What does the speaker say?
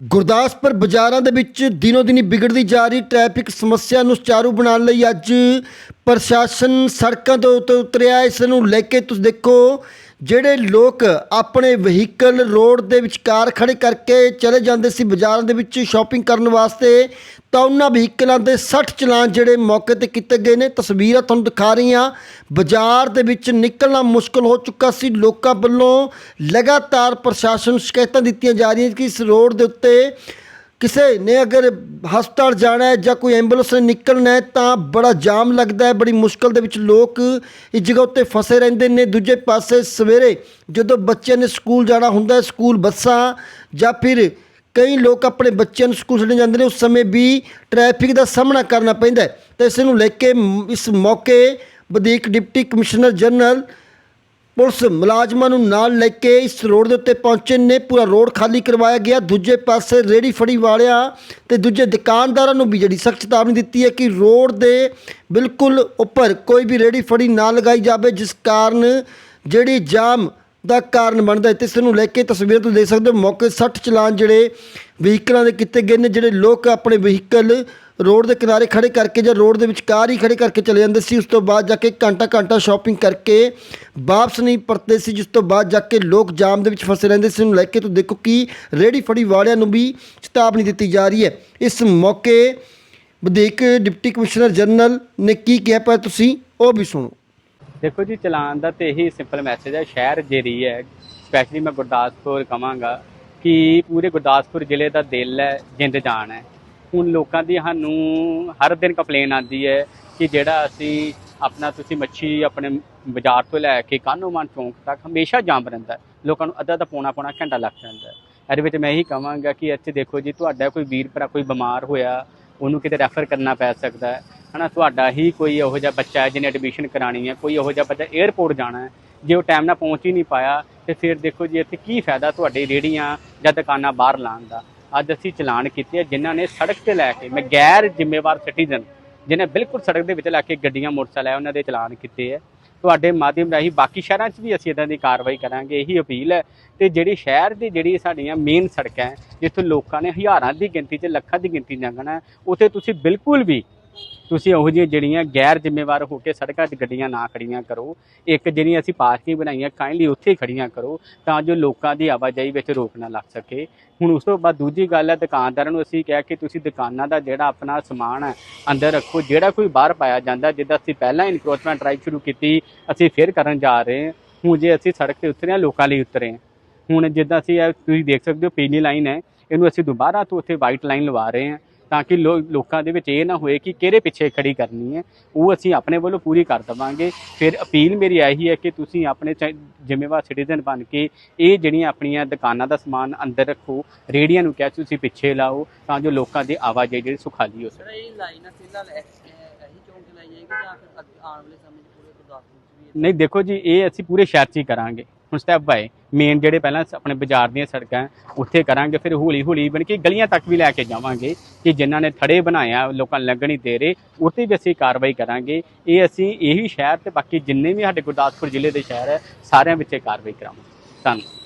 ਗੁਰਦਾਸਪੁਰ ਬਾਜ਼ਾਰਾਂ ਦੇ ਵਿੱਚ ਦਿਨੋ ਦਿਨੀ ਵਿਗੜਦੀ ਜਾ ਰਹੀ ਟ੍ਰੈਫਿਕ ਸਮੱਸਿਆ ਨੂੰ ਸੁਚਾਰੂ ਬਣਾਉਣ ਲਈ ਅੱਜ ਪ੍ਰਸ਼ਾਸਨ ਸੜਕਾਂ ਦੇ ਉੱਤੇ ਉਤਰਿਆ, ਇਸ ਨੂੰ ਲੈ ਕੇ ਤੁਸੀਂ ਦੇਖੋ, ਜਿਹੜੇ ਲੋਕ ਆਪਣੇ ਵਹੀਕਲ ਰੋਡ ਦੇ ਵਿਚਕਾਰ ਖੜੇ ਕਰਕੇ ਚਲੇ ਜਾਂਦੇ ਸੀ ਬਾਜ਼ਾਰਾਂ ਦੇ ਵਿੱਚ ਸ਼ਾਪਿੰਗ ਕਰਨ ਵਾਸਤੇ, ਤਾਂ ਉਹਨਾਂ ਵਹੀਕਲਾਂ ਦੇ 60 ਚਲਾਨ ਜਿਹੜੇ ਮੌਕੇ ਤੇ ਕੀਤੇ ਗਏ ਨੇ। ਤਸਵੀਰਾਂ ਤੁਹਾਨੂੰ ਦਿਖਾ ਰਹੀ ਹਾਂ। ਬਾਜ਼ਾਰ ਦੇ ਵਿੱਚ ਨਿਕਲਣਾ ਮੁਸ਼ਕਲ ਹੋ ਚੁੱਕਾ ਸੀ। ਲੋਕਾਂ ਵੱਲੋਂ ਲਗਾਤਾਰ ਪ੍ਰਸ਼ਾਸਨ ਨੂੰ ਸ਼ਿਕਾਇਤਾਂ ਦਿੱਤੀਆਂ ਜਾ ਰਹੀਆਂ ਕਿ ਇਸ ਰੋਡ ਦੇ ਉੱਤੇ ਕਿਸੇ ਨੇ ਅਗਰ ਹਸਪਤਾਲ ਜਾਣਾ ਹੈ ਜਾਂ ਕੋਈ ਐਂਬੂਲੈਂਸ ਨੇ ਨਿਕਲਣਾ ਹੈ ਤਾਂ ਬੜਾ ਜਾਮ ਲੱਗਦਾ ਹੈ, ਬੜੀ ਮੁਸ਼ਕਲ ਦੇ ਵਿੱਚ ਲੋਕ ਇਸ ਜਗ੍ਹਾ ਉੱਤੇ ਫਸੇ ਰਹਿੰਦੇ ਨੇ। ਦੂਜੇ ਪਾਸੇ ਸਵੇਰੇ ਜਦੋਂ ਬੱਚਿਆਂ ਨੇ ਸਕੂਲ ਜਾਣਾ ਹੁੰਦਾ ਹੈ, ਸਕੂਲ ਬੱਸਾਂ ਜਾਂ ਫਿਰ ਕਈ ਲੋਕ ਆਪਣੇ ਬੱਚਿਆਂ ਨੂੰ ਸਕੂਲ ਛੱਡਣ ਜਾਂਦੇ ਨੇ, ਉਸ ਸਮੇਂ ਵੀ ਟ੍ਰੈਫਿਕ ਦਾ ਸਾਹਮਣਾ ਕਰਨਾ ਪੈਂਦਾ ਹੈ। ਤੇ ਇਸ ਨੂੰ ਲੈ ਕੇ ਇਸ ਮੌਕੇ ਵਧੀਕ ਡਿਪਟੀ ਕਮਿਸ਼ਨਰ ਜਨਰਲ ਪੁਲਿਸ ਮੁਲਾਜ਼ਮਾਂ ਨੂੰ ਨਾਲ ਲੈ ਕੇ ਇਸ ਰੋਡ ਦੇ ਉੱਤੇ ਪਹੁੰਚੇ ਨੇ। ਪੂਰਾ ਰੋਡ ਖਾਲੀ ਕਰਵਾਇਆ ਗਿਆ। ਦੂਜੇ ਪਾਸੇ ਰੇੜੀ ਫੜੀ ਵਾਲਿਆਂ ਤੇ ਦੂਜੇ ਦੁਕਾਨਦਾਰਾਂ ਨੂੰ ਵੀ ਜਿਹੜੀ ਸਖਤ ਚੇਤਾਵਨੀ ਦਿੱਤੀ ਹੈ ਕਿ ਰੋਡ ਦੇ ਬਿਲਕੁਲ ਉੱਪਰ ਕੋਈ ਵੀ ਰੇੜੀ ਫੜੀ ਨਾ ਲਗਾਈ ਜਾਵੇ, ਜਿਸ ਕਾਰਨ ਜਿਹੜੀ ਜਾਮ ਦਾ ਕਾਰਨ ਬਣਦਾ ਹੈ। ਤੇ ਇਸ ਨੂੰ ਲੈ ਕੇ ਤਸਵੀਰਾਂ ਤੁਸੀਂ ਦੇਖ ਸਕਦੇ ਹੋ। ਮੌਕੇ 60 ਚਲਾਨ ਜਿਹੜੇ ਵਹੀਕਲਾਂ ਦੇ ਕੀਤੇ ਗਏ ਨੇ, ਜਿਹੜੇ ਲੋਕ ਆਪਣੇ ਵਹੀਕਲ ਰੋਡ ਦੇ ਕਿਨਾਰੇ ਖੜੇ ਕਰਕੇ ਜਾਂ ਰੋਡ ਦੇ ਵਿਚਕਾਰ ਹੀ ਖੜੇ ਕਰਕੇ ਚਲੇ ਜਾਂਦੇ ਸੀ। ਉਸ ਤੋਂ ਬਾਅਦ ਜਾ ਕੇ ਘੰਟਾ ਘੰਟਾ ਸ਼ਾਪਿੰਗ ਕਰਕੇ ਵਾਪਸ ਨਹੀਂ ਪਰਤਦੇ ਸੀ, ਜਿਸ ਤੋਂ ਬਾਅਦ ਜਾ ਕੇ ਲੋਕ ਜਾਮ ਦੇ ਵਿੱਚ ਫਸੇ ਰਹਿੰਦੇ ਸੀ। ਨੂੰ ਲੈ ਕੇ ਤੁਸੀਂ ਦੇਖੋ ਕਿ ਰੇੜੀ ਫੜੀ ਵਾਲਿਆਂ ਨੂੰ ਵੀ ਚੇਤਾਵਨੀ ਦਿੱਤੀ ਜਾ ਰਹੀ ਹੈ। ਇਸ ਮੌਕੇ ਵਧੀਕ ਡਿਪਟੀ ਕਮਿਸ਼ਨਰ ਜਨਰਲ ਨੇ ਕੀ ਕਿਹਾ, ਪਰ ਤੁਸੀਂ ਉਹ ਵੀ ਸੁਣੋ। ਦੇਖੋ ਜੀ, ਚਲਾਨ ਦਾ ਤੇ ਇਹੀ ਸਿੰਪਲ ਮੈਸੇਜ ਹੈ, ਸ਼ਹਿਰ ਜਿਹੜੀ ਹੈ। ਸਪੈਸ਼ਲੀ ਮੈਂ ਗੁਰਦਾਸਪੁਰ ਕਵਾਂਗਾ ਕਿ ਪੂਰੇ ਗੁਰਦਾਸਪੁਰ ਜ਼ਿਲ੍ਹੇ ਦਾ ਦਿਲ ਹੈ, ਜਿੰਦ ਜਾਨ ਹੈ। ਹੁਣ ਲੋਕਾਂ ਦੀ ਸਾਨੂੰ ਹਰ ਦਿਨ ਕੰਪਲੇਨ ਆਉਂਦੀ ਹੈ ਕਿ ਜਿਹੜਾ ਅਸੀਂ ਆਪਣਾ ਤੁਸੀਂ ਮੱਛੀ ਆਪਣੇ ਬਾਜ਼ਾਰ ਤੋਂ ਲੈ ਕੇ ਕਾਨੋਮਾਨ ਚੌਂਕ ਤੱਕ ਹਮੇਸ਼ਾ ਜਾਮ ਰਹਿੰਦਾ ਲੋਕਾਂ ਨੂੰ ਅੱਧਾ ਅੱਧਾ ਪੌਣਾ ਪੌਣਾ ਘੰਟਾ ਲੱਗ ਜਾਂਦਾ ਇਹਦੇ ਵਿੱਚ ਮੈਂ ਇਹੀ ਕਹਾਂਗਾ ਕਿ ਇੱਥੇ ਦੇਖੋ ਜੀ, ਤੁਹਾਡਾ ਕੋਈ ਵੀਰ ਭਰਾ ਕੋਈ ਬਿਮਾਰ ਹੋਇਆ, ਉਹਨੂੰ ਕਿਤੇ ਰੈਫਰ ਕਰਨਾ ਪੈ ਸਕਦਾ ਹਨਾ, ਤੁਹਾਡਾ ਹੀ ਕੋਈ ਇਹੋ ਜਿਹਾ ਬੱਚਾ ਹੈ ਜਿਹਨੇ ਐਡਮਿਸ਼ਨ ਕਰਾਣੀ ਹੈ, ਕੋਈ ਇਹੋ ਜਿਹਾ ਬੱਚਾ 에ਅਰਪੋਰਟ ਜਾਣਾ ਹੈ, ਜੇ ਉਹ ਟਾਈਮ ਨਾਲ ਪਹੁੰਚ ਹੀ ਨਹੀਂ ਪਾਇਆ, ਤੇ ਫਿਰ ਦੇਖੋ ਜੀ ਇੱਥੇ ਕੀ ਫਾਇਦਾ ਤੁਹਾਡੀ ਰੇੜੀਆਂ ਜਾਂ ਦੁਕਾਨਾਂ ਬਾਹਰ ਲਾਉਣ ਦਾ। ਅੱਜ ਅਸੀਂ ਚਲਾਨ ਕੀਤੇ ਆ, ਜਿਨ੍ਹਾਂ ਨੇ ਸੜਕ ਤੇ ਲੈ ਕੇ, ਮੈਂ ਗੈਰ ਜ਼ਿੰਮੇਵਾਰ ਸਿਟੀਜ਼ਨ ਜਿਹਨੇ ਬਿਲਕੁਲ ਸੜਕ ਦੇ ਵਿੱਚ ਲੈ ਕੇ ਗੱਡੀਆਂ, ਮੋਟਰਸਾਈਕਲ ਹੈ ਉਹਨਾਂ ਦੇ ਚਲਾਨ ਕੀਤੇ ਹੈ ਤੁਹਾਡੇ ਮਾਧਿਅਮ ਰਾਹੀਂ ਬਾਕੀ ਸ਼ਹਿਰਾਂ 'ਚ ਵੀ ਅਸੀਂ ਇਦਾਂ ਦੀ ਕਾਰਵਾਈ ਕਰਾਂਗੇ, ਇਹੀ ਅਪੀਲ ਹੈ। ਤੇ ਜਿਹੜੀ ਸ਼ਹਿਰ ਦੀ ਜਿਹੜੀ ਸਾਡੀਆਂ ਮੇਨ ਸੜਕਾਂ ਜਿੱਥੋਂ ਲੋਕਾਂ ਨੇ ਹਜ਼ਾਰਾਂ ਦੀ ਗਿਣਤੀ 'ਚ, ਲੱਖਾਂ ਦੀ ਗਿਣਤੀ 'ਚ ਲੰਘਣਾ ਹੈ, ਉੱਥੇ ਤੁਸੀਂ ਬਿਲਕੁਲ ਵੀ ਤੁਸੀਂ ਉਹੋ ਜਿਹੀਆਂ ਜਿਹੜੀਆਂ ਗੈਰ ਜ਼ਿੰਮੇਵਾਰ ਹੋ ਕੇ ਸੜਕਾਂ 'ਚ ਗੱਡੀਆਂ ਨਾ ਖੜੀਆਂ ਕਰੋ, ਇੱਕ ਜਿਹੜੀਆਂ ਅਸੀਂ ਪਾਰਕਿੰਗ ਬਣਾਈਆਂ ਕਾਈਂਡਲੀ ਉੱਥੇ ਹੀ ਖੜੀਆਂ ਕਰੋ, ਤਾਂ ਜੋ ਲੋਕਾਂ ਦੀ ਆਵਾਜਾਈ ਵਿੱਚ ਰੋਕ ਨਾ ਲੱਗ ਸਕੇ। ਹੁਣ ਉਸ ਤੋਂ ਬਾਅਦ ਦੂਜੀ ਗੱਲ ਹੈ, ਦੁਕਾਨਦਾਰਾਂ ਨੂੰ ਅਸੀਂ ਕਿਹਾ ਕਿ ਤੁਸੀਂ ਦੁਕਾਨਾਂ ਦਾ ਜਿਹੜਾ ਆਪਣਾ ਸਮਾਨ ਹੈ, ਅੰਦਰ ਰੱਖੋ। ਜਿਹੜਾ ਕੋਈ ਬਾਹਰ ਪਾਇਆ ਜਾਂਦਾ, ਜਿੱਦਾਂ ਅਸੀਂ ਪਹਿਲਾਂ ਇਨਕਰੋਚਮੈਂਟ ਡਰਾਈਵ ਸ਼ੁਰੂ ਕੀਤੀ, ਅਸੀਂ ਫਿਰ ਕਰਨ ਜਾ ਰਹੇ ਹਾਂ। ਹੁਣ ਜੇ ਅਸੀਂ ਸੜਕ ਤੇ ਉਤਰੇ ਹਾਂ, ਲੋਕਾਂ ਲਈ ਉਤਰੇ ਹਾਂ। ਹੁਣ ਜਿੱਦਾਂ ਅਸੀਂ ਤੁਸੀਂ ਦੇਖ ਸਕਦੇ ਹੋ, ਪੀਲੀ ਲਾਈਨ ਹੈ, ਇਹਨੂੰ ਅਸੀਂ ਦੁਬਾਰਾ ਤੋਂ ਉੱਥੇ ਵਾਈਟ ਲਾਈਨ ਲਵਾ ਰਹੇ ਹਾਂ। ਤਾਂ ਕਿ ਲੋਕਾਂ ਦੇ ਵਿੱਚ ਇਹ ਨਾ ਹੋਏ ਕਿ ਕਿਹੜੇ ਪਿੱਛੇ ਖੜੀ ਕਰਨੀ ਹੈ। ਉਹ ਅਸੀਂ ਆਪਣੇ ਵੱਲੋਂ ਪੂਰੀ ਕਰ ਦਵਾਂਗੇ। ਫਿਰ ਅਪੀਲ ਮੇਰੀ ਇਹੀ ਹੈ ਕਿ ਤੁਸੀਂ ਆਪਣੇ ਜ਼ਿੰਮੇਵਾਰ ਸਿਟੀਜ਼ਨ ਬਣ ਕੇ ਇਹ ਜਿਹੜੀਆਂ ਆਪਣੀਆਂ ਦੁਕਾਨਾਂ ਦਾ ਸਮਾਨ ਅੰਦਰ ਰੱਖੋ ਰੇੜੀਆਂ ਨੂੰ ਕਹਿ ਤੁਸੀਂ ਪਿੱਛੇ ਲਾਓ ਤਾਂ ਜੋ ਲੋਕਾਂ ਦੀ ਆਵਾਜਾਈ ਜਿਹੜੀ ਸੁਖਾਲੀ ਹੋ ਸਕੇ। ਸਰ ਇਹ ਲਾਈਨ ਆ ਫਿਲਹਾਲ ਇਹ- ਇਹ- ਇਹੀ ਚੌਂਕ 'ਚ ਲਾਈ ਜਾਏਗੀ ਜਾਂ ਫਿਰ ਅੱਗੇ ਆਉਣ ਵਾਲੇ ਸਮੇਂ 'ਚ ਪੂਰੇ ਗੁਰਦਾਸਪੁਰ 'ਚ ਵੀ ਨਹੀਂ ਦੇਖੋ ਜੀ ਇਹ ਅਸੀਂ ਪੂਰੇ ਸ਼ਹਿਰ 'ਚ ਹੀ ਕਰਾਂਗੇ। ਹੁਣ ਸਟੈਪ ਬਾਏ ਮੇਨ ਜਿਹੜੇ ਪਹਿਲਾਂ ਆਪਣੇ ਬਾਜ਼ਾਰ ਦੀਆਂ ਸੜਕਾਂ, ਉੱਥੇ ਕਰਾਂਗੇ, ਫਿਰ ਹੌਲੀ ਹੌਲੀ ਬਣ ਕੇ ਗਲੀਆਂ ਤੱਕ ਵੀ ਲੈ ਕੇ ਜਾਵਾਂਗੇ ਕਿ ਜਿਨ੍ਹਾਂ ਨੇ ਥੜੇ ਬਣਾਇਆ ਲੋਕਾਂ ਲੰਘਣੀ ਦੇ ਰਹੇ ਉੱਤੇ ਵੀ ਅਸੀਂ ਕਾਰਵਾਈ ਕਰਾਂਗੇ। ਇਹ ਅਸੀਂ ਇਹੀ ਸ਼ਹਿਰ ਤੇ ਬਾਕੀ ਜਿੰਨੇ ਵੀ ਸਾਡੇ ਗੁਰਦਾਸਪੁਰ ਜ਼ਿਲ੍ਹੇ ਦੇ ਸ਼ਹਿਰ ਹੈ ਸਾਰਿਆਂ ਵਿੱਚ ਇਹ ਕਾਰਵਾਈ ਕਰਾਵਾਂਗੇ ਧੰਨਵਾਦ।